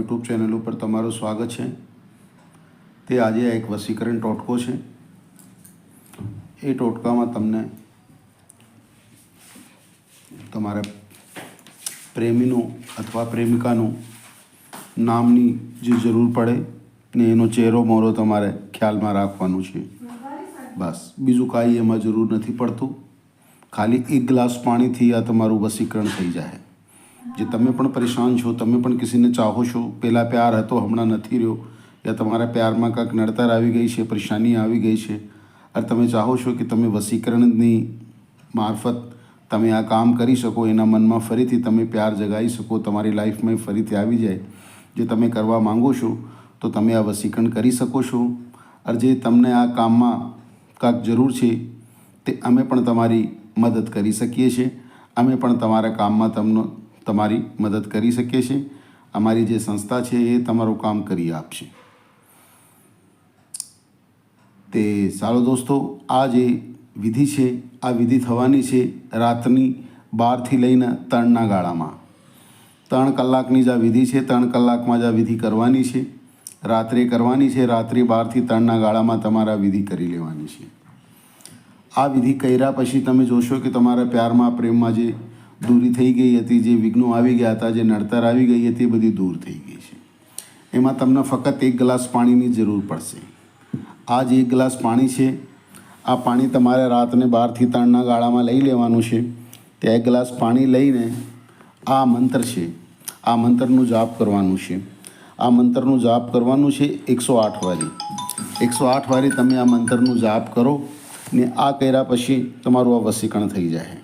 YouTube channel ઉપર તમારું સ્વાગત છે. તે આજે એક વસીકરણ ટોટકો છે. એ ટોટકામાં તમને તમારા પ્રેમીનું અથવા પ્રેમિકાનું નામની જે જરૂર પડે ને એનો ચહેરો મોરો તમારે ખ્યાલમાં રાખવાનું છે. બસ. બીજું કાંઈ એમાં જરૂર નથી પડતું. ખાલી એક ગ્લાસ પાણીથી આ તમારું વસીકરણ થઈ જાય. જે તમે પણ પરેશાન છો, તમે પણ કિસીને ચાહો છો પહેલાં પ્યાર હતો, હમણાં નથી રહ્યો. યા તમારા પ્યારમાં કાંઈક નડતર આવી ગઈ છે, પરેશાની આવી ગઈ છે. અને તમે ચાહો છો કે તમે વસીકરણની મારફત તમે આ કામ કરી શકો, એના મનમાં ફરીથી તમે પ્યાર જગાવી શકો, તમારી લાઈફમાં ફરીથી આવી જાય. જે તમે કરવા માંગો છો, તો તમે આ વસીકરણ કરી શકો છો. અને જે તમને આ કામમાં કાંઈક જરૂર છે, તે અમે પણ તમારી મદદ કરી શકીએ છીએ. અમે પણ તમારા કામમાં તમને તમારી મદદ કરી શકીએ છીએ અમારી જે સંસ્થા છે એ તમારું કામ કરી આપશે. તે સારો દોસ્તો, આ જે વિધિ છે, આ વિધિ થવાની છે રાતની બારથી લઈને ત્રણના ગાળામાં. ત્રણ કલાકની જ આ વિધિ છે, ત્રણ કલાકમાં જ આ વિધિ કરવાની છે. રાત્રે કરવાની છે, રાત્રે બારથી ત્રણના ગાળામાં તમારા વિધિ કરી લેવાની છે. આ વિધિ કર્યા પછી તમે જોશો કે તમારા પ્યારમાં, પ્રેમમાં જે દૂરી થઈ ગઈ હતી, જે વિઘ્નો આવી ગયા હતા, જે નડતર આવી ગઈ હતી, એ બધી દૂર થઈ ગઈ છે. એમાં તમને ફક્ત એક ગ્લાસ પાણીની જરૂર પડશે. આ જે એક ગ્લાસ પાણી છે, આ પાણી તમારે રાતને બારથી ત્રણના ગાળામાં લઈ લેવાનું છે. તે એક ગ્લાસ પાણી લઈને આ મંત્ર છે, આ મંત્રનું જાપ કરવાનું છે. આ મંત્રનું જાપ કરવાનું છે એકસો આઠ વારી. એકસો આઠ વારી તમે આ મંત્રનું જાપ કરો ને આ કર્યા પછી તમારું આ વસીકરણ થઈ જાય.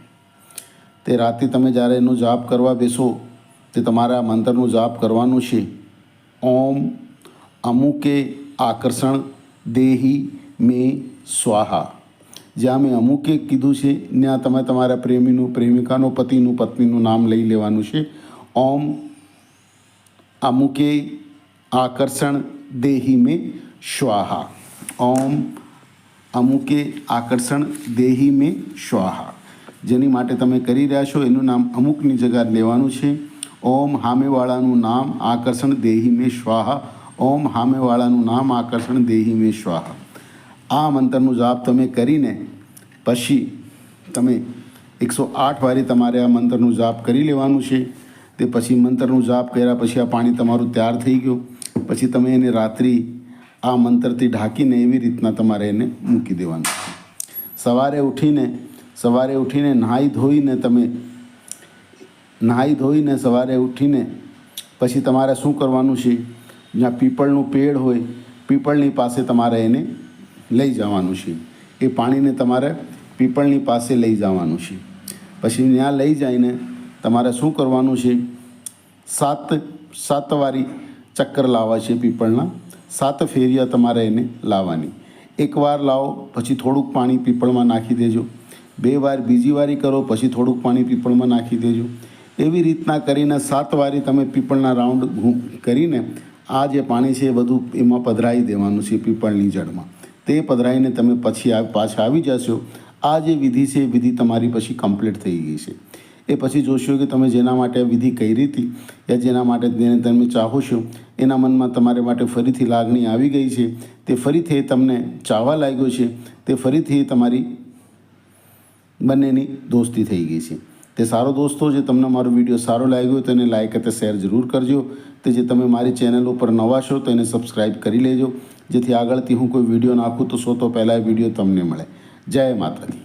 તે રાતે તમે જ્યારે એનો જાપ કરવા બેસો, તે તમારા મંત્રનું જાપ કરવાનું છે. ઓમ અમુકે આકર્ષણ દેહી મે સ્વાહા. જ્યાં મેં અમુકે કીધું છે, ત્યાં તમે તમારા પ્રેમીનું, પ્રેમિકાનું પતિનું, પત્નીનું નામ લઈ લેવાનું છે. ઓમ અમુકે આકર્ષણ દેહી મેં સ્વાહા. ઓમ અમુકે આકર્ષણ દેહી મેં સ્વાહા. જેની માટે તમે કરી રહ્યા છો, એનું નામ અમુકની જગ્યા લેવાનું છે. ઓમ હામેવાળાનું નામ આકર્ષણ દેહી મેં સ્વાહા. ઓમ હામેવાળાનું નામ આકર્ષણ દેહી મેં સ્વાહા. આ મંત્રનું જાપ તમે કરીને પછી તમે એકસો આઠ વારી તમારે આ મંત્રનું જાપ કરી લેવાનું છે. તે પછી મંત્રનું જાપ કર્યા પછી આ પાણી તમારું તૈયાર થઈ ગયું. પછી તમે એને રાત્રિ આ મંત્રથી ઢાંકીને એવી રીતના તમારે એને મૂકી દેવાનું સવારે ઉઠીને સવારે ઉઠીને નહાઈ ધોઈને તમે નહાઈ ધોઈને સવારે ઉઠીને પછી તમારે શું કરવાનું છે? જ્યાં પીપળનું પેડ હોય, પીપળની પાસે તમારે એને લઈ જવાનું છે. એ પાણીને તમારે પીપળની પાસે લઈ જવાનું છે. પછી ત્યાં લઈ જઈને તમારે શું કરવાનું છે? સાત સાત વારી ચક્કર લાવવા છે પીપળના. સાત ફેરિયા તમારે એને લાવવાની. એકવાર લાવો, પછી થોડુંક પાણી પીપળમાં નાખી દેજો. બે વાર બીજી વારી કરો, પછી થોડુંક પાણી પીપળમાં નાખી દેજો. એવી રીતના કરીને સાત વારી તમે પીપળના રાઉન્ડ કરીને આ જે પાણી છે એ બધું એમાં પધરાવી દેવાનું છે પીપળની જળમાં તે પધરાવીને તમે પછી પાછા આવી જશો. આ જે વિધિ છે એ વિધિ તમારી પછી કમ્પ્લીટ થઈ ગઈ છે. એ પછી જોશો કે તમે જેના માટે વિધિ કરી હતી યા જેના માટે જેને તમે ચાહો છો, એના મનમાં તમારે માટે ફરીથી લાગણી આવી ગઈ છે. તે ફરીથી તમને ચાહવા લાગ્યો છે. તે ફરીથી તમારી બંનેની દોસ્તી થઈ ગઈ છે. તે સારો દોસ્તો જે તમને મારો વીડિયો સારો લાગ્યો તો એને લાઈક અને શેર જરૂર કરજો. તે જે તમે મારી ચેનલ ઉપર નવા છો, તો એને સબસ્ક્રાઈબ કરી લેજો. જેથી આગળથી હું કોઈ વીડિયો નાખું તો સો તો પહેલાં વીડિયો તમને મળે. જય માતાજી.